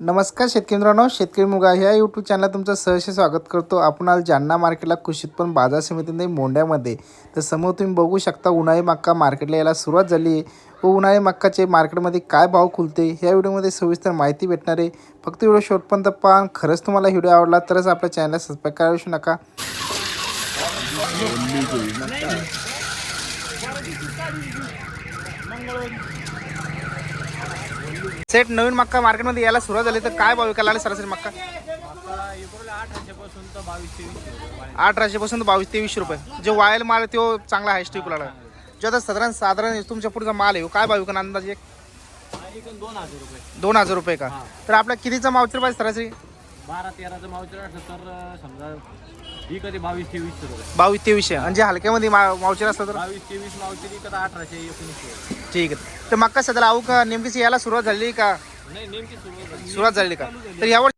नमस्कार शेतकरी मित्रांनो शेतकरी मुगा ह्या यूट्यूब चॅनलला तुमचं सहर्ष स्वागत करतो. आपण आज जालना मार्केटला कृषी उत्पन्न बाजार समितीने मोंड्यामध्ये तर समोर तुम्ही बघू शकता उन्हाळी मक्का मार्केटला यायला सुरुवात झाली आहे. व उन्हाळी मक्काचे मार्केटमध्ये काय भाव खुलते ह्या व्हिडिओमध्ये सविस्तर माहिती भेटणार आहे. फक्त व्हिडिओ शॉर्टपर्यंत पहा खरंच तुम्हाला व्हिडिओ आवडला तरच आपल्या चॅनलला सबस्क्राईब करायला विसरू नका. सेट नवीन मक्का मार्केटमध्ये यायला सुरुवात झाली तर काय भाव विकायला लागले सरासरी मक्का? अठराशे पासून बावीस तेवीसशे रुपये. जो वायल माल आहे तो चांगला विकू लागला जो आता साधारण साधारण तुमच्या पुढचा माल आहे काय भाव विकणार अंदाजे? दोन हजार रुपये दोन हजार रुपये का तर आपला कितीचा मावचर पाहिजे सरासरी? बारा तेराचं मावचर असलं तर समजा ही बावीस तेवीसशे रुपये बावीस तेवीसशे म्हणजे हलक्यामध्ये मा मावचर असलं तर? बावीस तेवीस मावचरी अठराशे एकोणीसशे ठीक आहे. तर मक्का सध्याला आऊ का नेमकीच यायला सुरुवात झाली का? नाही नेमकी सुरुवात झाली. सुरुवात झाली का? तर यावर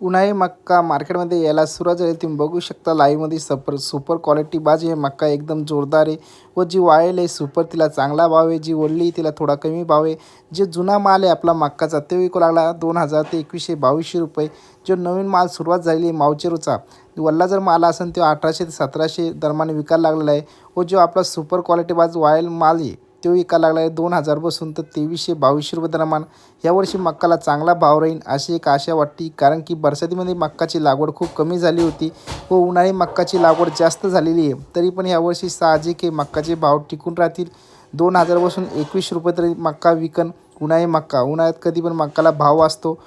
उन्हाळी मक्का मार्केटमध्ये यायला सुरुवात झाली. तुम्ही बघू शकता लाईव्हमध्ये सपर सुपर क्वालिटी बाजी आहे. मक्का एकदम जोरदार आहे. व जी वाळेल आहे सुपर तिला चांगला भाव आहे. जी ओढली तिला थोडा कमी भाव आहे. जे जुना माल आहे आपला मक्काचा ते विकू लागला. दोन हजार ते एकवीसशे बावीसशे रुपये. जो नवीन माल सुरुवात झालेली आहे मावचेरूचा वल्ला जर माल असेल तो अठराशे ते सतराशे दरम्यान विकायला लागलेला आहे. व जो आपला सुपर क्वालिटी बाज वायल माल आहे तो विकायला लागला आहे? दोन हजारपासून तर तेवीसशे बावीसशे रुपये दरम्यान यावर्षी मक्काला चांगला भाव राहील अशी एक आशा वाटते कारण की बरसातीमध्ये मक्काची लागवड खूप कमी झाली होती व उन्हाळी मक्काची लागवड जास्त झालेली आहे. तरी पण यावर्षी साहजिक हे मक्काचे भाव टिकून राहतील. दोन हजारपासून एकवीसशे रुपये तरी मक्का विकन उन्हाळी मक्का. उन्हाळ्यात कधी पण मक्काला भाव असतो.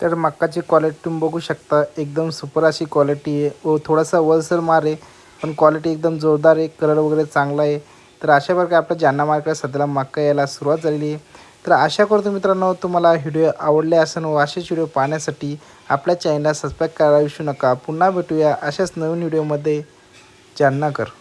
तर मक्काची क्वालिटी तुम्ही बघू शकता. एकदम सुपर अशी क्वालिटी आहे. व थोडासा वलसर मार आहे पण क्वालिटी एकदम जोरदार आहे. कलर वगैरे चांगला आहे. तर अशा प्रकारे आपल्या जालना मार्केट सध्याला मक्का यायला सुरुवात झालेली आहे. तर आशा करतो मित्रांनो तुम्हाला व्हिडिओ आवडले असेल व असेच व्हिडिओ पाहण्यासाठी आपल्या चॅनलला सबस्क्राईब करायला विसरू नका. पुन्हा भेटूया अशाच नवीन व्हिडिओमध्ये जालनाकर